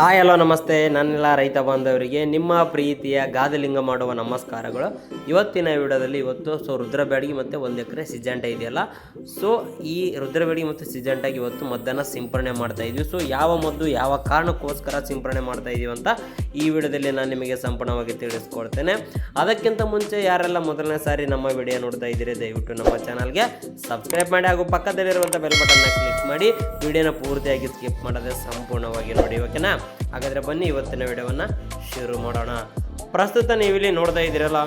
Hi, hello, ನಮಸ್ತೆ. ನನ್ನೆಲ್ಲ ರೈತ ಬಾಂಧವರಿಗೆ ನಿಮ್ಮ ಪ್ರೀತಿಯ ಗಾದಲಿಂಗ ಮಾಡುವ ನಮಸ್ಕಾರಗಳು. ಇವತ್ತಿನ ವಿಡಿಯೋದಲ್ಲಿ ಇವತ್ತು ಸೊ ರುದ್ರಬ್ಯಾಡಿಗೆ ಮತ್ತು ಒಂದು ಎಕರೆ ಸಿಜೆಂಟ ಇದೆಯಲ್ಲ? ಸೊ ಈ ರುದ್ರಬ್ಯಾಡಿಗೆ ಮತ್ತು ಸಿಜೆಂಟಾಗಿ ಇವತ್ತು ಮದ್ದನ್ನು ಸಿಂಪರಣೆ ಮಾಡ್ತಾ ಇದ್ವಿ. ಸೊ ಯಾವ ಮದ್ದು ಯಾವ ಕಾರಣಕ್ಕೋಸ್ಕರ ಸಿಂಪರಣೆ ಮಾಡ್ತಾ ಇದೀವಿ ಅಂತ ಈ ವಿಡಿಯೋದಲ್ಲಿ ನಾನು ನಿಮಗೆ ಸಂಪೂರ್ಣವಾಗಿ ತಿಳಿಸ್ಕೊಡ್ತೇನೆ. ಅದಕ್ಕಿಂತ ಮುಂಚೆ ಯಾರೆಲ್ಲ ಮೊದಲನೇ ಸಾರಿ ನಮ್ಮ ವಿಡಿಯೋ ನೋಡ್ತಾ ಇದ್ದೀರಿ, ದಯವಿಟ್ಟು ನಮ್ಮ ಚಾನಲ್ಗೆ ಸಬ್ಸ್ಕ್ರೈಬ್ ಮಾಡಿ ಹಾಗೂ ಪಕ್ಕದಲ್ಲಿರುವಂಥ ಬೆಲ್ ಬಟನ್ನ ಕ್ಲಿಕ್ ಮಾಡಿ. ವಿಡಿಯೋನ ಪೂರ್ತಿಯಾಗಿ ಸ್ಕಿಪ್ ಮಾಡದೆ ಸಂಪೂರ್ಣವಾಗಿ ನೋಡಿ, ಓಕೆನಾ? ಹಾಗಾದರೆ ಬನ್ನಿ ಇವತ್ತಿನ ವಿಡಿಯೋವನ್ನು ಶುರು ಮಾಡೋಣ. ಪ್ರಸ್ತುತ ನೀವಿಲ್ಲಿ ನೋಡ್ತಾ ಇದ್ದೀರಲ್ಲ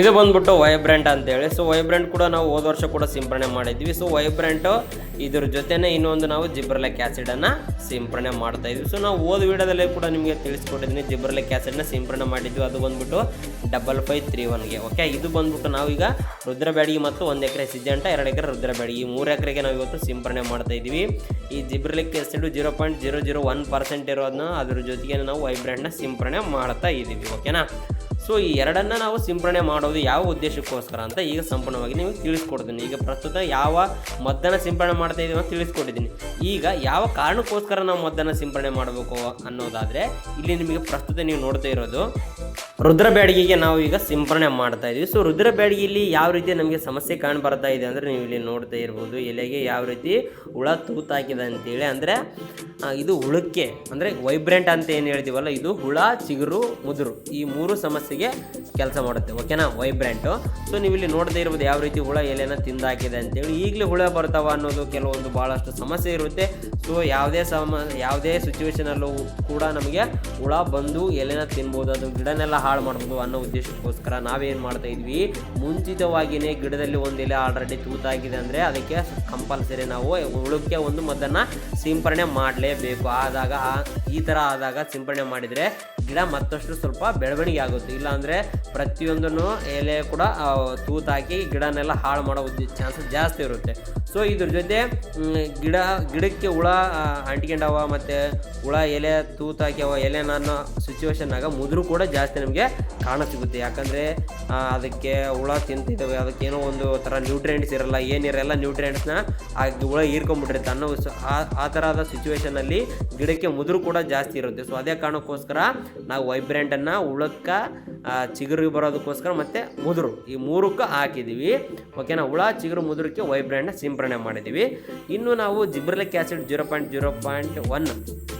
ಇದು ಬಂದ್ಬಿಟ್ಟು ವೈಬ್ರೆಂಟ್ ಅಂತೇಳಿ. ಸೊ ವೈಬ್ರೆಂಟ್ ಕೂಡ ನಾವು ಹೋದ ವರ್ಷ ಕೂಡ ಸಿಂಪರಣೆ ಮಾಡಿದ್ವಿ. ಸೊ ವೈಬ್ರೆಂಟು ಇದ್ರ ಜೊತೆನೇ ಇನ್ನೊಂದು ನಾವು ಜಿಬ್ರಲೆಕ್ ಆ್ಯಸಿಡನ್ನು ಸಿಂಪರಣೆ ಮಾಡ್ತಾ ಇದ್ವಿ. ಸೊ ನಾವು ಓದ್ ವಿಡಿಯೋದಲ್ಲಿ ಕೂಡ ನಿಮಗೆ ತಿಳಿಸ್ಕೊಟ್ಟಿದ್ದೀನಿ. ಜಿಬ್ರಲೆಕ್ ಆ್ಯಸಿಡ್ನ ಸಿಂಪರಣೆ ಮಾಡಿದ್ವಿ. ಅದು ಬಂದ್ಬಿಟ್ಟು ಡಬಲ್ ಫೈವ್ ತ್ರೀ ಒನ್ಗೆ ಓಕೆ ಇದು ಬಂದ್ಬಿಟ್ಟು ನಾವೀಗ ರುದ್ರಬ್ಯಾಡಿಗೆ ಮತ್ತು ಒಂದು ಎಕರೆ ಸಿಜೆಂಟ ಎರಡು ಎಕರೆ ರುದ್ರಬ್ಯಾಡಿಗೆ ಈ ಮೂರು ಎಕರೆಗೆ ನಾವು ಇವತ್ತು ಸಿಂಪರಣೆ ಮಾಡ್ತಾ ಇದ್ವಿ ಈ gibberellic acid zero point zero zero one percent ಇರೋದನ್ನ ಅದ್ರ ಜೊತೆಗೆ ನಾವು ವೈಬ್ರೆಂಟ್ನ ಸಿಂಪರಣೆ ಮಾಡ್ತಾ ಇದ್ದೀವಿ ಓಕೆನಾ ಸೊ ಈ ಎರಡನ್ನ ನಾವು ಸಿಂಪರಣೆ ಮಾಡೋದು ಯಾವ ಉದ್ದೇಶಕ್ಕೋಸ್ಕರ ಅಂತ ಈಗ ಸಂಪೂರ್ಣವಾಗಿ ನಿಮಗೆ ತಿಳಿಸ್ಕೊಡ್ತೀನಿ. ಈಗ ಪ್ರಸ್ತುತ ಯಾವ ಮದ್ದನ್ನು ಸಿಂಪರಣೆ ಮಾಡ್ತಾ ಇದೀವಿ ಅಂತ ತಿಳಿಸ್ಕೊಟ್ಟಿದ್ದೀನಿ. ಈಗ ಯಾವ ಕಾರಣಕ್ಕೋಸ್ಕರ ನಾವು ಮದ್ದನ್ನು ಸಿಂಪರಣೆ ಮಾಡಬೇಕು ಅನ್ನೋದಾದರೆ, ಇಲ್ಲಿ ನಿಮಗೆ ಪ್ರಸ್ತುತ ನೀವು ನೋಡ್ತಾ ಇರೋದು ರುದ್ರ ಬ್ಯಾಡಿಗೆಗೆ ನಾವು ಈಗ ಸಿಂಪರಣೆ ಮಾಡ್ತಾ ಇದೀವಿ. ಸೊ ರುದ್ರ ಬ್ಯಾಡಿಗೆಯಲ್ಲಿ ಯಾವ ರೀತಿ ನಮಗೆ ಸಮಸ್ಯೆ ಕಾಣ್ ಬರ್ತಾ ಇದೆ ಅಂದರೆ ನೀವು ಇಲ್ಲಿ ನೋಡ್ತಾ ಇರ್ಬೋದು. ಎಲೆಗೆ ಯಾವ ರೀತಿ ಹುಳ ತೂತಾಕಿದೆ ಅಂತೇಳಿ ಅಂದರೆ ಇದು ಹುಳಕ್ಕೆ ಅಂದರೆ ವೈಬ್ರೆಂಟ್ ಅಂತ ಏನು ಹೇಳ್ತೀವಲ್ಲ, ಇದು ಹುಳ, ಚಿಗುರು, ಮುದುರು ಈ ಮೂರು ಸಮಸ್ಯೆಗೆ ಕೆಲಸ ಮಾಡುತ್ತೆ. ಓಕೆನಾ ವೈಬ್ರೆಂಟು ಸೊ ನೀವು ಇಲ್ಲಿ ನೋಡದೇ ಇರ್ಬೋದು ಯಾವ ರೀತಿ ಹುಳ ಎಲೆನ ತಿಂದಾಕಿದೆ ಅಂತೇಳಿ. ಈಗಲೇ ಹುಳ ಬರ್ತಾವ ಅನ್ನೋದು ಕೆಲವೊಂದು ಭಾಳಷ್ಟು ಸಮಸ್ಯೆ ಇರುತ್ತೆ. ಸೊ ಯಾವುದೇ ಸಮ, ಯಾವುದೇ ಸಿಚುವೇಶನಲ್ಲೂ ಕೂಡ ನಮಗೆ ಹುಳ ಬಂದು ಎಲೆನ ತಿನ್ಬೋದು. ಅದು ಗಿಡನೆಲ್ಲ ಹಾಳು ಮಾಡ್ಬೋದು ಅನ್ನೋ ಉದ್ದೇಶಕ್ಕೋಸ್ಕರ ನಾವೇನು ಮಾಡ್ತಾ ಇದ್ವಿ? ಮುಂಚಿತವಾಗಿಯೇ ಗಿಡದಲ್ಲಿ ಒಂದು ಎಲೆ ಆಲ್ರೆಡಿ ತೂತಾಗಿದೆ ಅಂದರೆ ಅದಕ್ಕೆ ಕಂಪಲ್ಸರಿ ನಾವು ಉಳುಕ್ಕೆ ಒಂದು ಮದ್ದನ್ನು ಸಿಂಪರಣೆ ಮಾಡಲೇಬೇಕು. ಆದಾಗ ಈ ಥರ ಆದಾಗ ಸಿಂಪರಣೆ ಮಾಡಿದರೆ ಗಿಡ ಮತ್ತಷ್ಟು ಸ್ವಲ್ಪ ಬೆಳವಣಿಗೆ ಆಗುತ್ತೆ ಇಲ್ಲಾಂದರೆ ಪ್ರತಿಯೊಂದನ್ನು ಎಲೆ ಕೂಡ ತೂತಾಕಿ ಗಿಡನೆಲ್ಲ ಹಾಳು ಮಾಡೋ ಚಾನ್ಸಸ್ ಜಾಸ್ತಿ ಇರುತ್ತೆ. ಸೊ ಇದ್ರ ಜೊತೆ ಗಿಡ, ಗಿಡಕ್ಕೆ ಹುಳ ಅಂಟ್ಕೊಂಡವ ಮತ್ತು ಹುಳ, ಎಲೆ ತೂತಾಕ್ಯವ ಎಲೆ ನಾನು ಸಿಚುವೇಶನ್ನಾಗ ಮುದುರು ಕೂಡ ಜಾಸ್ತಿ ನಮಗೆ ಕಾಣ ಸಿಗುತ್ತೆ. ಯಾಕಂದರೆ ಅದಕ್ಕೆ ಹುಳ ತಿಂತಿದ್ದಾವೆ. ಅದಕ್ಕೇನೋ ಒಂದು ಥರ ನ್ಯೂಟ್ರಿಯೆಂಟ್ಸ್ ಇರಲ್ಲ ಏನಿರಲ್ಲ ನ್ಯೂಟ್ರಿಯೆಂಟ್ಸ್ನ ಆ ಹುಳ ಹೀರ್ಕೊಂಡ್ಬಿಟ್ಟಿರುತ್ತೆ ಅನ್ನೋ ಆ ಥರದ ಸಿಚುವೇಶನಲ್ಲಿ ಗಿಡಕ್ಕೆ ಮುದುರು ಕೂಡ ಜಾಸ್ತಿ ಇರುತ್ತೆ. ಸೊ ಅದೇ ಕಾರಣಕ್ಕೋಸ್ಕರ ನಾವು ವೈಬ್ರೆಂಟನ್ನು ಹುಳಕ್ಕೆ ಚಿಗುರಿಗೆ ಬರೋದಕ್ಕೋಸ್ಕರ ಮತ್ತು ಮುದುರು. ಈ ಮೂರಕ್ಕೆ ಹಾಕಿದ್ದೀವಿ ಓಕೆನಾ ಹುಳ ಚಿಗುರು, ಮುದುರಕ್ಕೆ ವೈಬ್ರೆಂಟ್ನ ಸಿಂಪರಣೆ ಮಾಡಿದ್ದೀವಿ ಇನ್ನು ನಾವು gibberellic acid zero point zero point one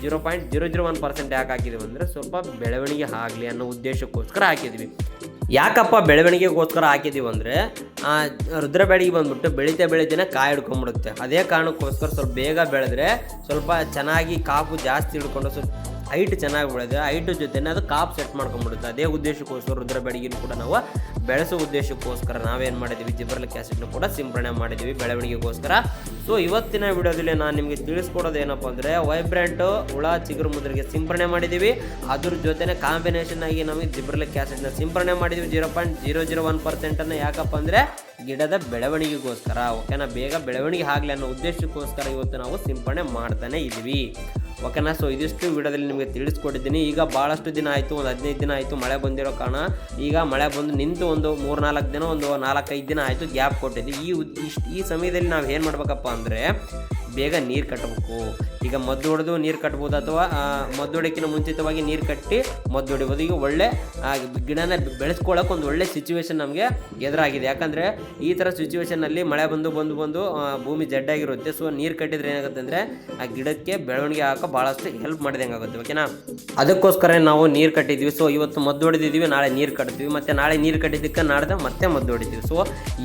zero point zero zero one percent ಯಾಕೆ ಹಾಕಿದ್ದೀವಿ ಅಂದರೆ ಸ್ವಲ್ಪ ಬೆಳವಣಿಗೆ ಆಗಲಿ ಅನ್ನೋ ಉದ್ದೇಶಕ್ಕೋಸ್ಕರ ಹಾಕಿದ್ದೀವಿ ಯಾಕಪ್ಪ ಬೆಳವಣಿಗೆಗೋಸ್ಕರ ಹಾಕಿದ್ದೀವಿ ಅಂದರೆ ರುದ್ರ ಬೆಳಗ್ಗೆ ಬಂದ್ಬಿಟ್ಟು ಬೆಳಿತಾ ಬೆಳೀತೇನೆ ಕಾಯಿ ಹಿಡ್ಕೊಂಡ್ಬಿಡುತ್ತೆ ಅದೇ ಕಾರಣಕ್ಕೋಸ್ಕರ ಸ್ವಲ್ಪ ಬೇಗ ಬೆಳೆದ್ರೆ ಸ್ವಲ್ಪ ಚೆನ್ನಾಗಿ ಕಾಪು ಜಾಸ್ತಿ ಹಿಡ್ಕೊಂಡು ಸ್ವಲ್ಪ ಹೈಟ್ ಚೆನ್ನಾಗಿ ಬೆಳೆದ್ರೆ ಹೈಟ್ ಜೊತೆನೆ ಅದು ಕಾಪ್ ಸೆಟ್ ಮಾಡ್ಕೊಂಡ್ಬಿಡುತ್ತೆ. ಅದೇ ಉದ್ದೇಶಕ್ಕೋಸ್ಕರ ರುದ್ರ ಬೆಳಗಿನ ಕೂಡ ನಾವು ಬೆಳೆಸೋ ಉದ್ದೇಶಕ್ಕೋಸ್ಕರ ನಾವೇನು ಮಾಡಿದ್ದೀವಿ ಜಿಬ್ರಲಿಕ್ ಆ್ಯಸಿಡ್ನ ಕೂಡ ಸಿಂಪರಣೆ ಮಾಡಿದ್ದೀವಿ ಬೆಳವಣಿಗೆಗೋಸ್ಕರ. ಸೊ ಇವತ್ತಿನ ವಿಡಿಯೋದಲ್ಲಿ ನಾನು ನಿಮಗೆ ತಿಳಿಸ್ಕೊಡೋದು ಏನಪ್ಪ ಅಂದರೆ ವೈಬ್ರೆಂಟು ಹುಳ, ಚಿಗುರು ಮುದ್ರಿಗೆ ಸಿಂಪರಣೆ ಮಾಡಿದ್ದೀವಿ ಅದ್ರ ಜೊತೆನೇ ಕಾಂಬಿನೇಷನ್ ಆಗಿ ನಮಗೆ ಜಿಬರ್ಲಿಕ್ ಆ್ಯಸಿಡ್ನ ಸಿಂಪರಣೆ ಮಾಡಿದ್ದೀವಿ zero point zero zero one ಪರ್ಸೆಂಟನ್ನು ಯಾಕಪ್ಪ ಅಂದರೆ ಗಿಡದ ಬೆಳವಣಿಗೆಗೋಸ್ಕರ, ಓಕೆನಾ? ಬೇಗ ಬೆಳವಣಿಗೆ ಆಗಲಿ ಅನ್ನೋ ಉದ್ದೇಶಕ್ಕೋಸ್ಕರ ಇವತ್ತು ನಾವು ಸಿಂಪಡಣೆ ಮಾಡ್ತಾನೆ ಇದ್ದೀವಿ. ಓಕೆನಾ? ಸೊ ಇದಿಷ್ಟು ವಿಡಿಯೋದಲ್ಲಿ ನಿಮಗೆ ತಿಳಿಸ್ಕೊಟ್ಟಿದ್ದೀನಿ. ಈಗ ಭಾಳಷ್ಟು ದಿನ ಆಯಿತು, ಒಂದು ಹದಿನೈದು ದಿನ ಆಯಿತು ಮಳೆ ಬಂದಿರೋ ಕಾರಣ. ಈಗ ಮಳೆ ಬಂದು ನಿಂತು ಒಂದು ಮೂರು ನಾಲ್ಕು ದಿನ, ಒಂದು ನಾಲ್ಕೈದು ದಿನ ಆಯಿತು ಗ್ಯಾಪ್ ಕೊಟ್ಟಿದ್ವಿ. ಈ ಉದ್- ಈ ಸಮಯದಲ್ಲಿ ನಾವು ಏನು ಮಾಡಬೇಕಪ್ಪ ಅಂದರೆ, ಬೇಗ ನೀರು ಕಟ್ಟಬೇಕು ಈಗ ಮದ್ದು ಹೊಡೆದು ನೀರು ಕಟ್ಬೋದು ಅಥವಾ ಮದ್ದು ಹೊಡೋಕ್ಕಿಂತ ಮುಂಚಿತವಾಗಿ ನೀರು ಕಟ್ಟಿ ಮದ್ದು ಹೊಡಿಬೋದು. ಈಗ ಒಳ್ಳೆ ಗಿಡನ ಬೆಳೆಸ್ಕೊಳ್ಳೋಕೆ ಒಂದು ಒಳ್ಳೆ ಸಿಚುವೇಶನ್ ನಮಗೆ ಎದುರಾಗಿದೆ. ಯಾಕಂದರೆ ಈ ಥರ ಸಿಚುವೇಶನಲ್ಲಿ ಮಳೆ ಬಂದು ಬಂದು ಬಂದು ಭೂಮಿ ಜಡ್ಡಾಗಿರುತ್ತೆ. ಸೊ ನೀರು ಕಟ್ಟಿದ್ರೆ ಏನಾಗುತ್ತೆ ಅಂದರೆ, ಆ ಗಿಡಕ್ಕೆ ಬೆಳವಣಿಗೆ ಹಾಕೋ ಭಾಳಷ್ಟು ಹೆಲ್ಪ್ ಮಾಡಿದಂಗೆ ಆಗುತ್ತೆ. ಓಕೆನಾ ಅದಕ್ಕೋಸ್ಕರ ನಾವು ನೀರು ಕಟ್ಟಿದ್ವಿ ಸೊ ಇವತ್ತು ಮದ್ದು ಹೊಡೆದಿದ್ದೀವಿ, ನಾಳೆ ನೀರು ಕಟ್ತೀವಿ. ಮತ್ತು ನಾಳೆ ನೀರು ಕಟ್ಟಿದ್ದಕ್ಕೆ ನಾಡ್ದೆ ಮತ್ತೆ ಮದ್ದು ಹೊಡಿತೀವಿ. ಸೊ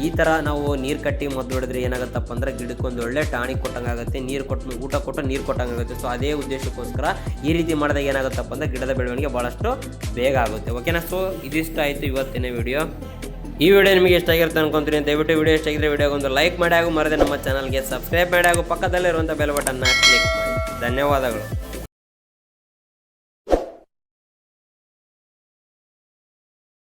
ಈ ಥರ ನಾವು ನೀರು ಕಟ್ಟಿ ಮದ್ದು ಹೊಡೆದ್ರೆ ಏನಾಗುತ್ತಪ್ಪ ಅಂದರೆ ಗಿಡಕ್ಕೆ ಒಂದು ಒಳ್ಳೆ ಟಾಣಿಕ್ ಕೊಟ್ಟಂಗೆ ಆಗುತ್ತೆ ನೀರು ಕೊಟ್ಟು, ಊಟ ಕೊಟ್ಟು ನೀರು ಕೊಟ್ಟಂಗೆ ಆಗುತ್ತೆ ಸೊ ಅದೇ ಉದ್ದೇಶಕ್ಕೋಸ್ಕರ ಈ ರೀತಿ ಮಾಡಿದಾಗ ಏನಾಗುತ್ತಪ್ಪ ಅಂದರೆ ಗಿಡದ ಬೆಳವಣಿಗೆ ಭಾಳಷ್ಟು ಬೇಗ ಆಗುತ್ತೆ. ಓಕೆನಾ ಸೊ ಇದಿಷ್ಟು ಆಯಿತು ಇವತ್ತಿನ ವಿಡಿಯೋ ಈ ವಿಡಿಯೋ ನಿಮಗೆ ಇಷ್ಟ ಆಗಿರುತ್ತೆ ಅನ್ಕೊಂತೀನಿ. ದಯವಿಟ್ಟು ವಿಡಿಯೋ ಇಷ್ಟ ಆಗಿದ್ರೆ ವಿಡಿಯೋಗೆ ಒಂದು ಲೈಕ್ ಮಾಡಿ ಹಾಗೂ ಮರದೆ ನಮ್ಮ ಚಾನಲ್ಗೆ ಸಬ್ಸ್ಕ್ರೈಬ್ ಮಾಡಿ ಹಾಗೂ ಪಕ್ಕದಲ್ಲಿರುವಂಥ ಬೆಲ್ ಬಟನ್ನ ಕ್ಲಿಕ್ ಮಾಡಿ. ಧನ್ಯವಾದಗಳು.